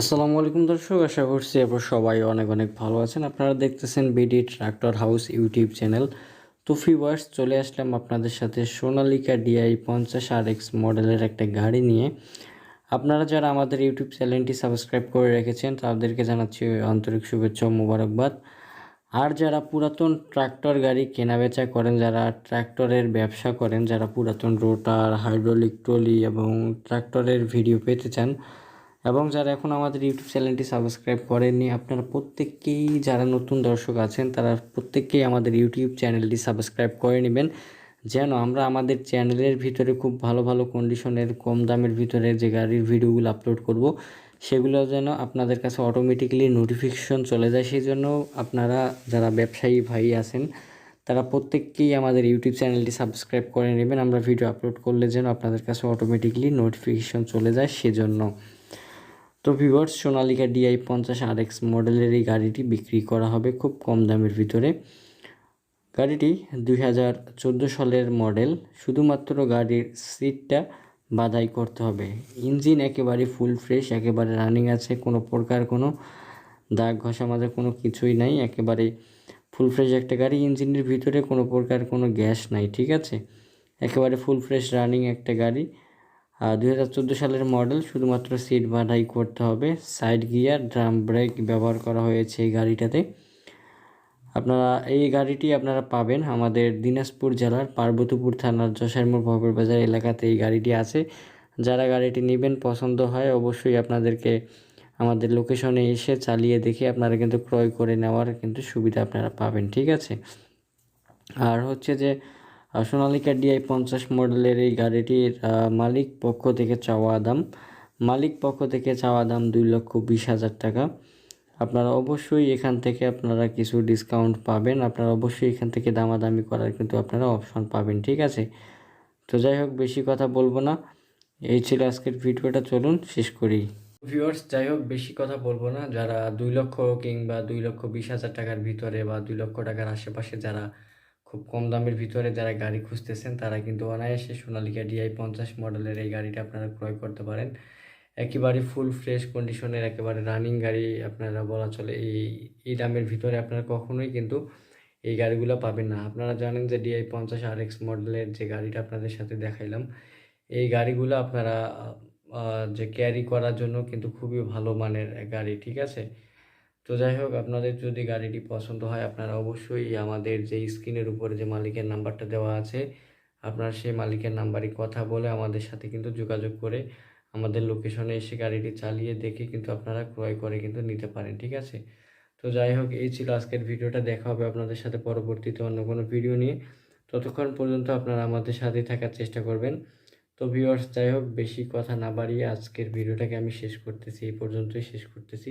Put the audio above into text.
আসসালামু আলাইকুম দর্শক, আশা করছি এবার সবাই অনেক অনেক ভালো আছেন। আপনারা দেখতেছেন BD tractor house YouTube channel তো ফিওয়ার্স চলে আসলাম আপনাদের সাথে সোনালিকা ডিআই পঞ্চাশ আর এক্স মডেলের একটা গাড়ি নিয়ে। আপনারা যারা আমাদের ইউটিউব চ্যানেলটি সাবস্ক্রাইব করে রেখেছেন, তাদেরকে জানাচ্ছি আন্তরিক শুভেচ্ছা মোবারকবাদ। আর যারা পুরাতন ট্রাক্টর গাড়ি কেনাবেচা করেন, যারা ট্রাক্টরের ব্যবসা করেন, যারা পুরাতন রোটার হাইড্রোলিক ট্রলি এবং ট্রাক্টরের ভিডিও পেতে চান এবং যারা এখন আমাদের ইউটিউব চ্যানেলটি সাবস্ক্রাইব করেননি, আপনারা প্রত্যেককেই যারা নতুন দর্শক আছেন, তারা প্রত্যেককেই আমাদের ইউটিউব চ্যানেলটি সাবস্ক্রাইব করে নেবেন। যেন আমরা আমাদের চ্যানেলের ভিতরে খুব ভালো ভালো কন্ডিশনের কম দামের ভিতরে যে গাড়ির ভিডিওগুলো আপলোড করব, সেগুলো যেন আপনাদের কাছে অটোমেটিক্যালি নোটিফিকেশন চলে যায়। সেই জন্য আপনারা যারা ব্যবসায়ী ভাই আছেন, তারা প্রত্যেককেই আমাদের ইউটিউব চ্যানেলটি সাবস্ক্রাইব করে নেবেন। আমরা ভিডিও আপলোড করলে যেন আপনাদের কাছে অটোমেটিকলি নোটিফিকেশন চলে যায়, সেজন্য। তো ভিভার্স সোনালিকা ডিআই পঞ্চাশ আর এক্স মডেলের এই গাড়িটি বিক্রি করা হবে খুব কম দামের ভিতরে। গাড়িটি দুই হাজার চোদ্দ সালের মডেল শুধুমাত্র গাড়ির সিটটা বাধাই করতে হবে। ইঞ্জিন একেবারে ফুল ফ্রেশ একেবারে রানিং আছে, কোনো প্রকার কোনো দাগ ঘষা মাজা কোনো কিছুই নাই, একেবারে ফুল ফ্রেশ একটা গাড়ি। ইঞ্জিনের ভিতরে কোনো প্রকার কোনো গ্যাস নাই, ঠিক আছে? একেবারে ফুল ফ্রেশ রানিং একটা গাড়ি। দুই হাজার চোদ্দ সালের মডেল শুধুমাত্র সিট বাঁধাই করতে হবে। সাইড গিয়ার, ড্রাম ব্রেক ব্যবহার করা হয়েছে এই গাড়িটাতে। আপনারা, এই গাড়িটি আপনারা পাবেন আমাদের দিনাজপুর জেলার পার্বতীপুর থানার যশারমোড় ভবের বাজার এলাকাতে এই গাড়িটি আছে। যারা গাড়িটি নেবেন, পছন্দ হয়, অবশ্যই আপনাদেরকে আমাদের লোকেশনে এসে চালিয়ে দেখে আপনারা কিন্তু ক্রয় করে নেওয়ার কিন্তু সুবিধা আপনারা পাবেন, ঠিক আছে? আর হচ্ছে যে সোনালিকা ডিআই পঞ্চাশ মডেলের এই গাড়িটির মালিক পক্ষ থেকে চাওয়া দাম, মালিক পক্ষ থেকে চাওয়া দাম দুই লক্ষ বিশ হাজার টাকা। আপনারা অবশ্যই এখান থেকে আপনারা কিছু ডিসকাউন্ট পাবেন। আপনারা অবশ্যই এখান থেকে দামাদামি করার কিন্তু আপনারা অপশন পাবেন, ঠিক আছে? তো যাই হোক, বেশি কথা বলব না। এই ছিল আজকের ভিডিওটা, চলুন শেষ করি। ভিউয়ার্স যাই হোক, বেশি কথা বলব না। যারা দুই লক্ষ কিংবা দুই লক্ষ বিশ হাজার টাকার ভিতরে বা দুই লক্ষ টাকার আশেপাশে যারা খুব কম দামের ভিতরে যারা গাড়ি খুঁজতেছেন, তারা কিন্তু অনায়াসে সোনালিকা ডিআই পঞ্চাশ মডেলের এই গাড়িটা আপনারা ক্রয় করতে পারেন। একেবারে ফুল ফ্রেশ কন্ডিশনের একেবারে রানিং গাড়ি আপনারা বলা চলে, এই এই দামের ভিতরে আপনারা কখনোই কিন্তু এই গাড়িগুলো পাবেন না। আপনারা জানেন যে ডিআই পঞ্চাশ আর এক্স মডেলের যে গাড়িটা আপনাদের সাথে দেখাইলাম, এই গাড়িগুলো আপনারা যে ক্যারি করার জন্য কিন্তু খুবই ভালো মানের গাড়ি, ঠিক আছে? তো যাই হোক, আপনাদের যদি গাড়িটি পছন্দ হয়, আপনারা অবশ্যই আমাদের যে স্ক্রিনের উপরে যে মালিকের নাম্বারটা দেওয়া আছে, আপনার সেই মালিকের নাম্বারই কথা বলে আমাদের সাথে কিন্তু যোগাযোগ করে আমাদের লোকেশনে এসে গাড়িটি চালিয়ে দেখে কিন্তু আপনারা ক্রয় করে কিন্তু নিতে পারেন, ঠিক আছে? তো যাই হোক, এই ছিল আজকের ভিডিওটা। দেখা হবে আপনাদের সাথে পরবর্তীতে অন্য কোনো ভিডিও নিয়ে। ততক্ষণ পর্যন্ত আপনারা আমাদের সাথেই থাকার চেষ্টা করবেন। তো ভিউয়ার্স, যাই হোক, বেশি কথা না বাড়িয়ে আজকের ভিডিওটাকে আমি শেষ করতেছি, এই পর্যন্তই শেষ করতেছি।